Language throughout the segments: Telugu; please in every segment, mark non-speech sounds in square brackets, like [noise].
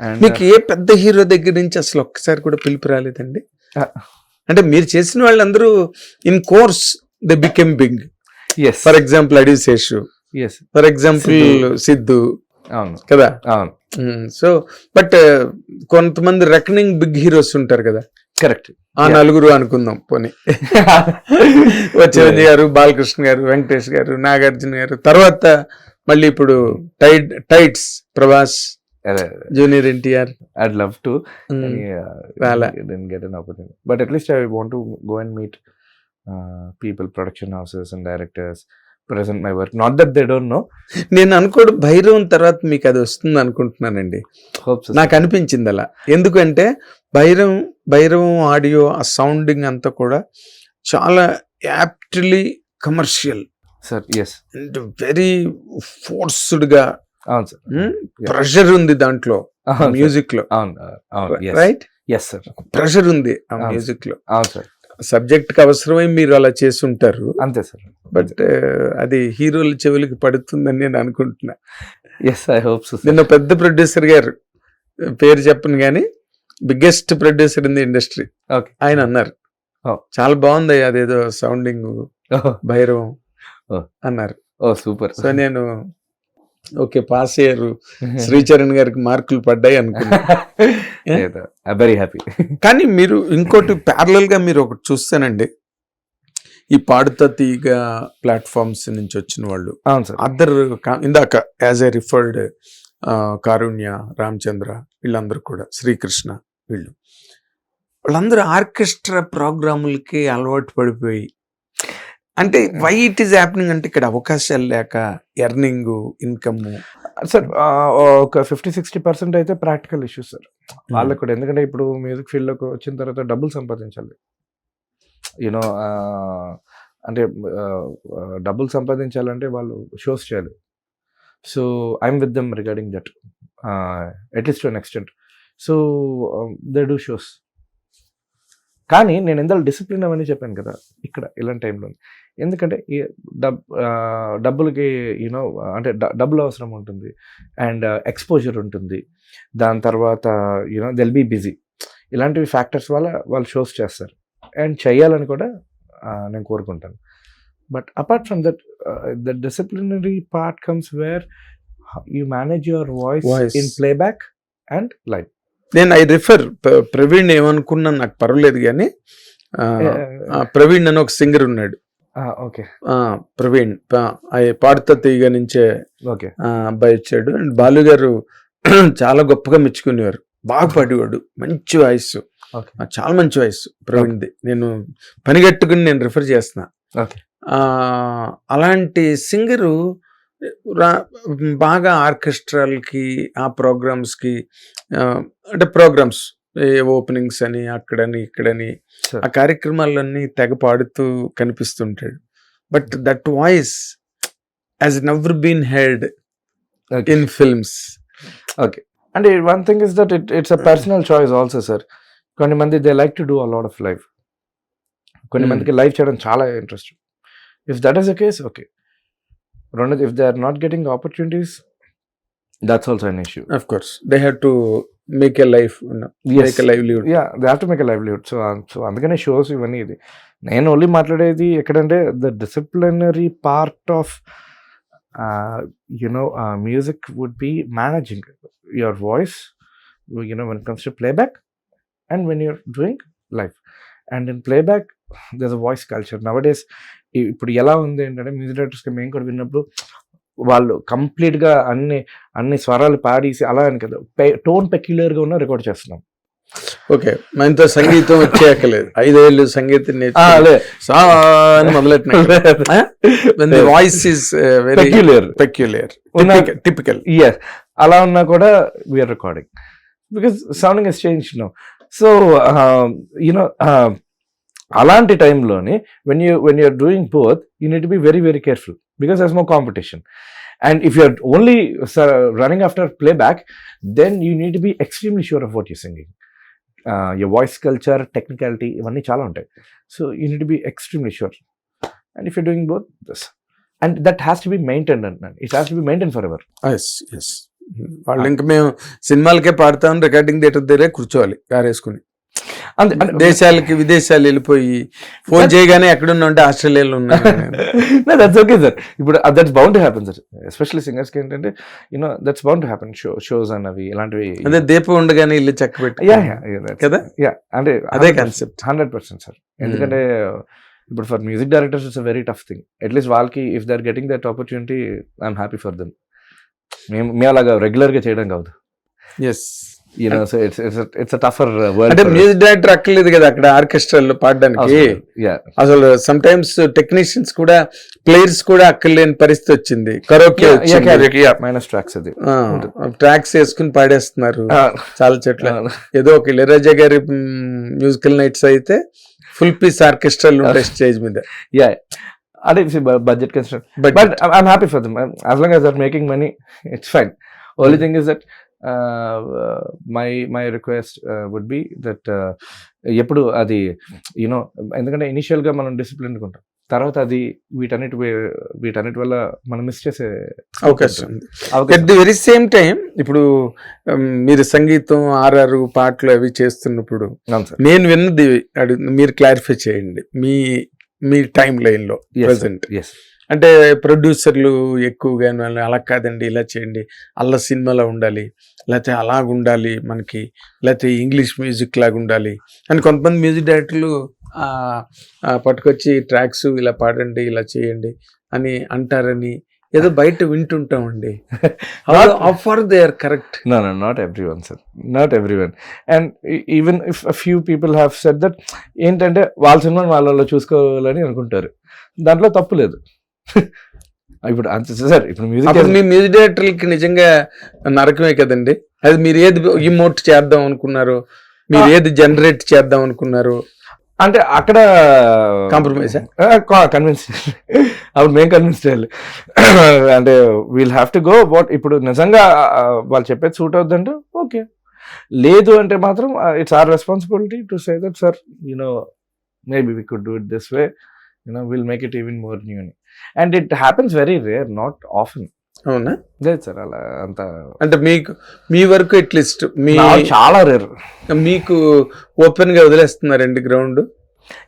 అండ్ మీకు ఏ పెద్ద హీరో దగ్గర నుంచి అసలు ఒక్కసారి కూడా పిలుపు రాలేదండి. అంటే మీరు చేసిన వాళ్ళందరూ in course the became big S for example Adiseshu S for example Siddhu. అవును. కదా? అవును. సో బట్ కొంతమంది రెకనింగ్ బిగ్ హీరోస్ ఉంటారు కదా? కరెక్ట్ ఆ. నలుగురు అనుకుందాం పోనీ. [laughs] చిరంజీవి గారు బాలకృష్ణ గారు వెంకటేష్ గారు నాగార్జున గారు తర్వాత మళ్ళీ ఇప్పుడు టైడ్ tights Prabhas junior NTR. I'd love to get an but at least I want go and meet people production houses and directors present my work not that they don't know నేను అనుకోడు భైరవం తర్వాత మీకు అది వస్తుంది అనుకుంటున్నానండి. నాకు అనిపించింది అలా. ఎందుకంటే భైరవం భైరవం ఆడియో ఆ సౌండింగ్ అంతా కూడా చాలా aptly commercial. Sir yes very ఫోర్స్డ్గా అవును సార్. ప్రెషర్ ఉంది దాంట్లో మ్యూజిక్లో అవును రైట్ yes. Sir. ప్రెషర్ ఉంది ఆ. మ్యూజిక్లో అవును సార్. సబ్జెక్ట్కి అవసరమై మీరు అలా చేసి ఉంటారు అంతే సార్. బట్ అది హీరోల చెవులకి పడుతుందని నేను అనుకుంటున్నా. ఎస్ ఐ హోప్ సో నిన్న పెద్ద ప్రొడ్యూసర్ గారు పేరు చెప్పను కానీ biggest producer in the industry. ఆయన అన్నారు. Oh. చాలా బాగుంది అదేదో సౌండింగ్ భైరవం Oh. అన్నారు. ఓ సూపర్ సో నేను ఓకే పాస్ అయ్యారు. [laughs] శ్రీచరణ్ గారికి మార్కులు పడ్డాయి అనుకున్నా. [laughs] వెరీ హ్యాపీ [laughs] కానీ మీరు ఇంకోటి ప్యారలల్గా మీరు ఒకటి చూస్తానండి. ఈ పాడుతా తీగ ప్లాట్ఫామ్స్ నుంచి వచ్చిన వాళ్ళు. అదర్ ఇందాక as a referred Karunya Ramachandra వీళ్ళందరూ కూడా శ్రీకృష్ణ వీళ్ళు. వాళ్ళందరూ ఆర్కెస్ట్రా ప్రోగ్రాములకి అలవాటు పడిపోయి అంటే వై ఇట్ ఈస్ హ్యాపెనింగ్ అంటే ఇక్కడ అవకాశాలు లేక ఎర్నింగ్ ఇన్కమ్ సార్ ఒక ఫిఫ్టీ సిక్స్టీ పర్సెంట్ అయితే ప్రాక్టికల్ ఇష్యూస్ సార్ వాళ్ళకు కూడా. ఎందుకంటే ఇప్పుడు మ్యూజిక్ ఫీల్డ్లోకి వచ్చిన తర్వాత డబ్బులు సంపాదించాలి. యూనో అంటే డబ్బులు సంపాదించాలంటే వాళ్ళు షోస్ చేయాలి. So I'm with them regarding that at least to an extent so they do shows కానీ నేను ఎంత డిసిప్లిన్ అవన్నీ చెప్పాను కదా ఇక్కడ ఇలాంటి టైంలో ఎందుకంటే డబ్ డబ్బులకి యూనో అంటే డబ్బులు అవసరం ఉంటుంది. అండ్ ఎక్స్పోజర్ ఉంటుంది. దాని తర్వాత you know they'll be busy ఇలాంటివి ఫ్యాక్టర్స్ వల్ల వాళ్ళు షోస్ చేస్తారు. అండ్ చేయాలని కూడా నేను కోరుకుంటాను. But apart from that the disciplinary part comes where you manage your voice. In playback and live నేను ఐ రిఫర్ ప్రవీణ్ ఏమనుకున్నా నాకు పర్వాలేదు కానీ ప్రవీణ్ అని ఒక సింగర్ ఉన్నాడు. ప్రవీణ్ పాడుతా తీగ నుంచే అబ్బాయి వచ్చాడు అండ్ బాలు గారు [clears throat] చాలా గొప్పగా మెచ్చుకునేవారు. బాగా పాడేవాడు. మంచి వాయిస్. చాలా మంచి వాయిస్ ప్రవీణ్ది. నేను పనిగట్టుకుని నేను రిఫర్ చేస్తున్నా. అలాంటి సింగరు బాగా ఆర్కెస్ట్రాలకి ఆ ప్రోగ్రామ్స్కి అంటే ప్రోగ్రామ్స్ ఓపెనింగ్స్ అని అక్కడని ఇక్కడని. ఆ కార్యక్రమాలన్నీ తెగ పాడుతూ కనిపిస్తుంటాడు. But that voice as never been heard. In films అంటే one thing is that it it's a personal choice also sir కొన్ని మంది they like to do a lot of life కొన్ని. మందికి లైఫ్ చేయడం చాలా interest if that is the case okay రెండోది if they are not getting opportunities that's also an issue of course they have to make a life make livelihood ya they have to make a livelihood so so అందుకనే షోస్ ఇవన్నీ ఇది. నేను ఓన్లీ మాట్లాడేది ఎక్కడంటే the disciplinary part of you know music would be managing your voice you know when comes to playback and when you're doing life and in playback there a voice culture nowadays ఇప్పుడు ఎలా ఉంది ఏంటంటే మ్యూజిక్ డైరెక్టర్స్కి మేము కూడా విన్నప్పుడు వాళ్ళు కంప్లీట్గా అన్ని అన్ని స్వరాలు పాడేసి అలా అని కదా. టోన్ పెక్యులర్గా ఉన్న రికార్డ్ చేస్తున్నాం. ఓకే. మనతో సంగీతం వచ్చేయక్కలేదు ఐదేళ్ళు సంగీతం అని మొదలెట్టిన. Voice is very peculiar peculiar typical yes అలా ఉన్నా కూడా we're recording because sounding is change no so you know అలాంటి టైంలోని when you when you're doing both you need be very very careful because there's no competition and if you're only running after playback then you need be extremely sure of what you singing your voice culture technicality ఇవన్నీ చాలా ఉంటాయి. So you need be extremely sure and if you doing both this and that has to be maintain it has to be maintain forever yes yes వాళ్ళు ఇంకా మేము సినిమాలకే పాడతాం రికార్డింగ్ థియేటర్ దగ్గరే కూర్చోవాలి కారు వేసుకుని అంతే దేశాలకి విదేశాలు వెళ్ళిపోయి ఫోన్ చేయగానే ఎక్కడున్నా ఉంటే ఆస్ట్రేలియాలో ఉన్నా దట్స్ ఓకే సార్ ఇప్పుడు that's bound to happen sir especially సింగర్స్కి ఏంటంటే you know that's bound to happen show shows అన్నవి ఇలాంటివి. అదే దీపం ఉండగానే ఇల్లు చక్క పెట్టి యా కదా? యా అంటే అదే కాన్సెప్ట్ హండ్రెడ్ పర్సెంట్ సార్ ఎందుకంటే ఇప్పుడు for music directors it's a very tough thing at least వాళ్ళకి if they are getting that opportunity I'm happy for them మేము మేము అలాగా రెగ్యులర్గా చేయడం కాదు. Yes you know so it's it's it's tougher అంటే మ్యూజిక్ డైరెక్టర్ అక్కర్లేదు కదా అక్కడ ఆర్కెస్ట్రాలో పాడడానికి. అసలు సమ్ టైమ్స్ టెక్నీషియన్స్ కూడా ప్లేయర్స్ కూడా అక్కర్లేని పరిస్థితి వచ్చింది. కరోకే మైనస్ ట్రాక్స్ అది. ట్రాక్స్ వేసుకుని పాడేస్తున్నారు. చాలా చెట్ల. ఏదో ఒక ఇళరాజా గారి మ్యూజికల్ నైట్స్ అయితే ఫుల్ పీస్ ఆర్కెస్ట్రాలు ఉంటాయి [laughs] స్టేజ్ మీద. యా అంటే budget construct but but I'm, I'm happy for them. I'm- As long as they're making money, it's fine. Only request uh, would be that uh, ఎప్పుడు అది యూనో ఎందుకంటే ఇనిషియల్గా మనం డిసిప్లిన్ ఉంటాం. తర్వాత అది వీటన్నిటి వీటన్నిటి వల్ల మనం మిస్ చేసే అవకాశం at the very same time ఇప్పుడు um, మీరు సంగీతం ఆర్ఆర్ పాటలు అవి చేస్తున్నప్పుడు నేను విన్నది మీరు క్లారిఫై చేయండి. మీ మీ టైం లైన్లో Present. ఎస్ అంటే ప్రొడ్యూసర్లు ఎక్కువగా అలా కాదండి ఇలా చేయండి అల్ల సినిమాలో ఉండాలి లేకపోతే అలాగ ఉండాలి మనకి లేకపోతే ఇంగ్లీష్ మ్యూజిక్ లాగా ఉండాలి అని కొంతమంది మ్యూజిక్ డైరెక్టర్లు పట్టుకొచ్చి ట్రాక్స్ ఇలా పాడండి ఇలా చేయండి అని అంటారని ఏదో బయట వింటుంటామండి for they are correct No, no, not everyone, sir. Not everyone. And e- even if a few people have said that, ఏంటంటే వాళ్ళ సినిమాని వాళ్ళలో చూసుకోవాలని అనుకుంటారు దాంట్లో తప్పు లేదు ఇప్పుడు అంతే సార్ ఇప్పుడు మ్యూజిక్ మీ మ్యూజిక్ డైరెక్టర్లకి నిజంగా నరకమే కదండి. అది మీరు ఏది ఇమోట్ చేద్దాం అనుకున్నారు? మీరు ఏది జనరేట్ చేద్దాం అనుకున్నారు? అంటే అక్కడ Compromise కన్విన్స్ అప్పుడు మేము కన్విన్స్ చేయాలి. అంటే we'll have to go what ఇప్పుడు నిజంగా వాళ్ళు చెప్పేది సూట్ అవుతుందంటే ఓకే లేదు అంటే మాత్రం it's our responsibility to say that sir you know maybe we could do it this way you know will make it even more new and it happens very rare not often అవునా? లేదు సార్ అలా అంత అంటే మీకు మీ వరకు అట్లీస్ట్ మీ చాలా రేర్ మీకు ఓపెన్గా వదిలేస్తున్నారండి గ్రౌండ్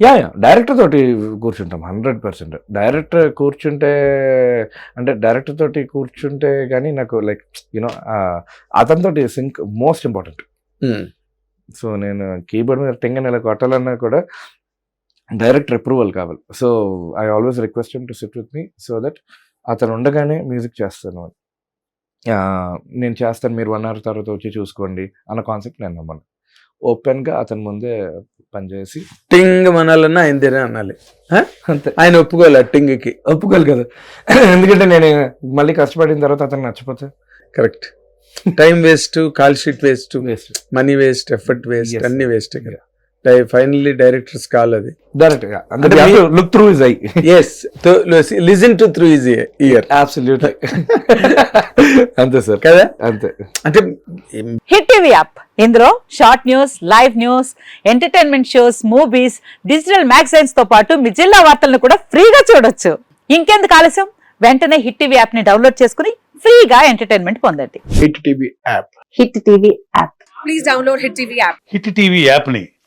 యా యా. డైరెక్టర్ తోటి కూర్చుంటాం హండ్రెడ్ పర్సెంట్ డైరెక్టర్ కూర్చుంటే అంటే డైరెక్టర్ తోటి కూర్చుంటే కానీ నాకు లైక్ యూనో అతనితోటి సింక్ మోస్ట్ ఇంపార్టెంట్ సో నేను కీబోర్డ్ మీద టింగన్ ఇలా కొట్టాలన్నా కూడా డైరెక్టర్ అప్రూవల్ కావాలి. So I always request to sit with me so that అతను ఉండగానే మ్యూజిక్ చేస్తాను అని. నేను చేస్తాను మీరు వన్ అవర్ తర్వాత వచ్చి చూసుకోండి అన్న కాన్సెప్ట్ నేను నమ్మను. ఓపెన్గా అతని ముందే పనిచేసి టింగ్ మనాలన్నా ఆయన దగ్గర అనాలి. అంతే. ఆయన ఒప్పుకోవాలి టింగ్కి ఒప్పుకోవాలి కదా. ఎందుకంటే నేను మళ్ళీ కష్టపడిన తర్వాత అతను నచ్చిపోతే. Correct. Time waste call sheet waste waste. Money waste effort waste. అన్ని వేస్ట్ ఫైనల్లీ డైరెక్టర్స్ కాల్ అది. Look through is I yes listen to through is ear absolute అంతే సార్. కదా? అంతే. అంటే హిట్ టీవీ యాప్ ఇందులో short news live news entertainment shows movies digital మ్యాగజైన్స్తో పాటు మీ జిల్లా వార్తలను కూడా ఫ్రీగా చూడొచ్చు. ఇంకెందుకు ఆలస్యం? వెంటనే హిట్ టీవీ యాప్ని డౌన్లోడ్ చేసుకుని ఫ్రీగా ఎంటర్టైన్మెంట్ పొందండి. Hit TV app hit TV app please download Hit TV app. Hit TV యాప్ని